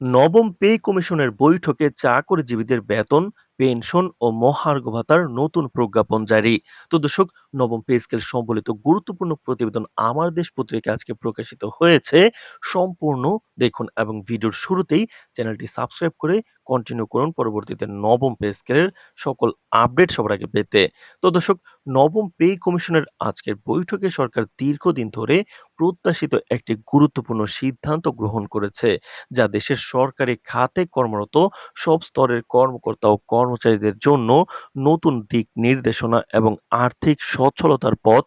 নবম পে কমিশনের বৈঠকে চাকরিজীবীদের বেতন, পেনশন ও মহার্ঘ ভাতার নতুন প্রজ্ঞাপন জারি। তো দর্শক, নবম পে স্কেল সম্বলিত গুরুত্বপূর্ণ প্রতিবেদন আমার দেশ পত্রিকায় আজকে প্রকাশিত হয়েছে। সম্পূর্ণ দেখুন এবং ভিডিওর শুরুতেই চ্যানেলটি সাবস্ক্রাইব করে কন্টিনিউ করুন পরবর্তীতে নবম পে স্কেলের সকল আপডেট সবার আগে পেতে। তো দর্শক, নবম পে কমিশনের আজকের বৈঠকে সরকার দীর্ঘদিন ধরে প্রত্যাশিত একটি গুরুত্বপূর্ণ সিদ্ধান্ত গ্রহণ করেছে যা দেশের সরকারি খাতে কর্মরত সব স্তরের কর্মকর্তা ও কর্মচারীদের জন্য নতুন দিক নির্দেশনা এবং আর্থিক সচ্ছলতার পথ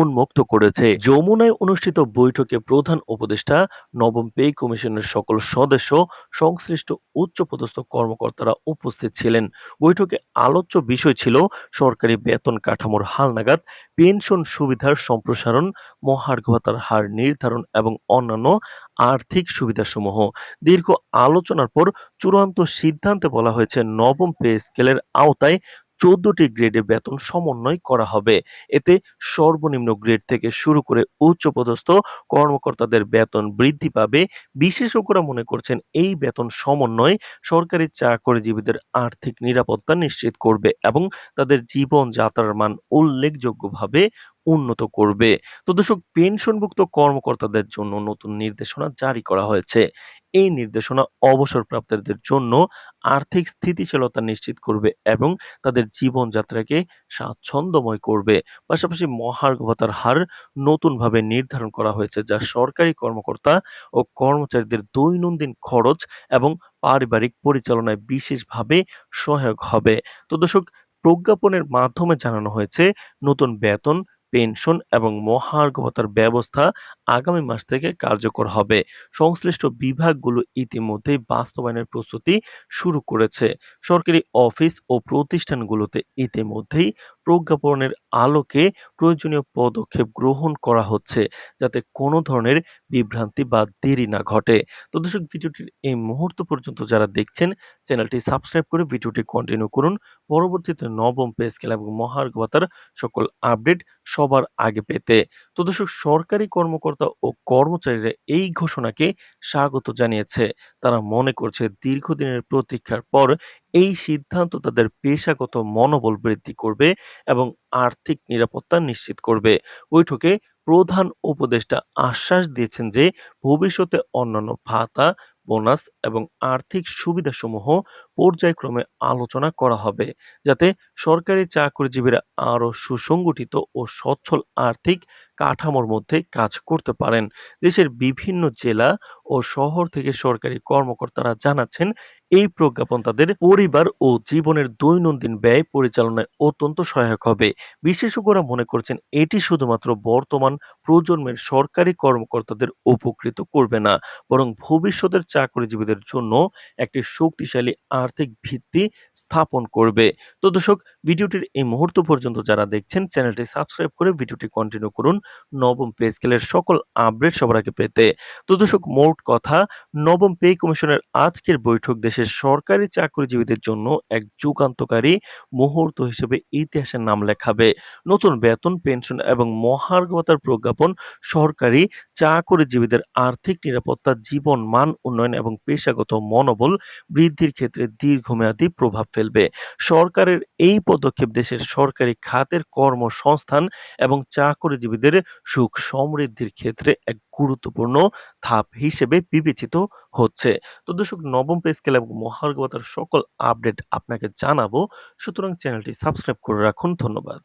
উন্মুক্ত করেছে। যমুনায় অনুষ্ঠিত বৈঠকে প্রধান উপদেষ্টা, নবম পে কমিশনের সকল সদস্য, সংশ্লিষ্ট উচ্চপদস্থ কর্মকর্তারা উপস্থিত ছিলেন। বৈঠকে আলোচ্য বিষয় ছিল সরকারি বেতন কাঠামোর হালনাগাদ, পেনশন সুবিধার সম্প্রসারণ মহার্ঘ ভাতার হার নির্ধারণ এবং অন্যান্য আর্থিক সুবিধাসমূহ। দীর্ঘ আলোচনার পর চূড়ান্ত সিদ্ধান্তে বলা হয়েছে, নবম পে স্কেলের আওতায় চোদ্দটি গ্রেডে বেতন সমন্বয় করা হবে। এতে সর্বনিম্ন গ্রেড থেকে শুরু করে উচ্চপদস্থ কর্মকর্তাদের বেতন বৃদ্ধি পাবে। বিশেষজ্ঞরা মনে করছেন এই বেতন সমন্বয় সরকারি চাকরিজীবীদের আর্থিক নিরাপত্তা নিশ্চিত করবে এবং তাদের জীবন যাত্রার মান উল্লেখযোগ্যভাবে উন্নত করবে। তো দর্শক, পেনশনভুক্ত কর্মকর্তাদের জন্য নতুন নির্দেশনা জারি করা হয়েছে। এই নির্দেশনা অবসরপ্রাপ্তদের জন্য আর্থিক স্থিতিশীলতা নিশ্চিত করবে এবং তাদের জীবনযাত্রাকে স্বাচ্ছন্দ্যময় করবে। পাশাপাশি মহার্ঘ ভাতার হার নতুনভাবে নির্ধারণ করা হয়েছে, যা সরকারি কর্মকর্তা ও কর্মচারীদের দৈনন্দিন খরচ এবং পারিবারিক পরিচালনায় বিশেষভাবে সহায়ক হবে। তো দর্শক, প্রজ্ঞাপনের মাধ্যমে জানানো হয়েছে, নতুন বেতন পেনশন এবং মহার্ঘ ব্যবস্থা আগামী মাস থেকে কার্যকর হবে। সংশ্লিষ্ট বিভাগগুলো ইতিমধ্যেই বাস্তবায়নের প্রস্তুতি শুরু করেছে। সরকারি অফিস ও প্রতিষ্ঠানগুলোতে ইতিমধ্যেই প্রজ্ঞাপনের আলোকে প্রয়োজনীয় পদক্ষেপ গ্রহণ করা হচ্ছে, যাতে কোনো ধরনের বিভ্রান্তি বা দেরি না ঘটে। তো দর্শক, ভিডিওটির এই মুহূর্ত পর্যন্ত যারা দেখছেন, চ্যানেলটি সাবস্ক্রাইব করে ভিডিওটি কন্টিনিউ করুন। পরবর্তীতে নবম পে স্কেল এবং মহার্ঘাতার সকল আপডেট সবার আগে পেতে। তো দর্শক, সরকারি কর্মকর্তা ও কর্মচারীরা এই ঘোষণাকে স্বাগত জানিয়েছে। তারা মনে করছে দীর্ঘদিনের প্রতীক্ষার পর এই সিদ্ধান্ত তাদের পেশাগত মনোবল বৃদ্ধি করবে এবং আর্থিক নিরাপত্তা নিশ্চিত করবে। বৈঠকে প্রধান উপদেষ্টা আশ্বাস দিয়েছেন যে, ভবিষ্যতে অন্যান্য ভাতা, বোনাস এবং আর্থিক সুবিধাসমূহ পর্যায়ক্রমে আলোচনা করা হবে, যাতে সরকারি চাকরিজীবীরা আরও সুসংগঠিত ও সচ্ছল আর্থিক কাঠামোর মধ্যে কাজ করতে পারেন। দেশের বিভিন্ন জেলা ও শহর থেকে সরকারি কর্মকর্তারা জানাচ্ছেন এই প্রজ্ঞাপন তাদের পরিবার ও জীবনের দৈনন্দিন ব্যয় পরিচালনায় অত্যন্ত সহায়ক হবে। বিশেষজ্ঞরা মনে করছেন এটি শুধুমাত্র বর্তমান প্রজন্মের সরকারি কর্মকর্তাদের উপকৃত করবে না, বরং ভবিষ্যতের চাকরিজীবীদের জন্য একটি শক্তিশালী আর্থিক ভিত্তি স্থাপন করবে। তো দর্শক, ভিডিওটির এই মুহূর্ত পর্যন্ত যারা দেখছেন, চ্যানেলটি সাবস্ক্রাইব করে ভিডিওটি কন্টিনিউ করুন। নবম পে স্কেলের সকল আপডেট সবার আগে পেতে। তো দর্শক, মোট কথা, নবম পে কমিশনের আজকের বৈঠক দেশের সরকারি চাকরিজীবীদের জন্য এক যুগান্তকারী মুহূর্ত হিসেবে ইতিহাসের নাম লেখাবে। নতুন বেতন, পেনশন এবং মহার্ঘ ভাতার প্রজ্ঞাপন সরকারি চাকরিজীবীদের আর্থিক নিরাপত্তা, জীবন মান উন্নয়ন এবং পেশাগত মনোবল বৃদ্ধির ক্ষেত্রে দীর্ঘমেয়াদী প্রভাব ফেলবে। সরকারের এই পদক্ষেপ দেশের সরকারি খাতের কর্মসংস্থান এবং চাকরিজীবীদের সুখ সমৃদ্ধির ক্ষেত্রে এক গুরুত্বপূর্ণ ধাপ হিসেবে বিবেচিত হচ্ছে। তো দর্শক, নবম পে স্কেল এবং মহার্ঘ ভাতার সকল আপডেট আপনাকে জানাব। সুতরাং চ্যানেলটি সাবস্ক্রাইব করে রাখুন। ধন্যবাদ।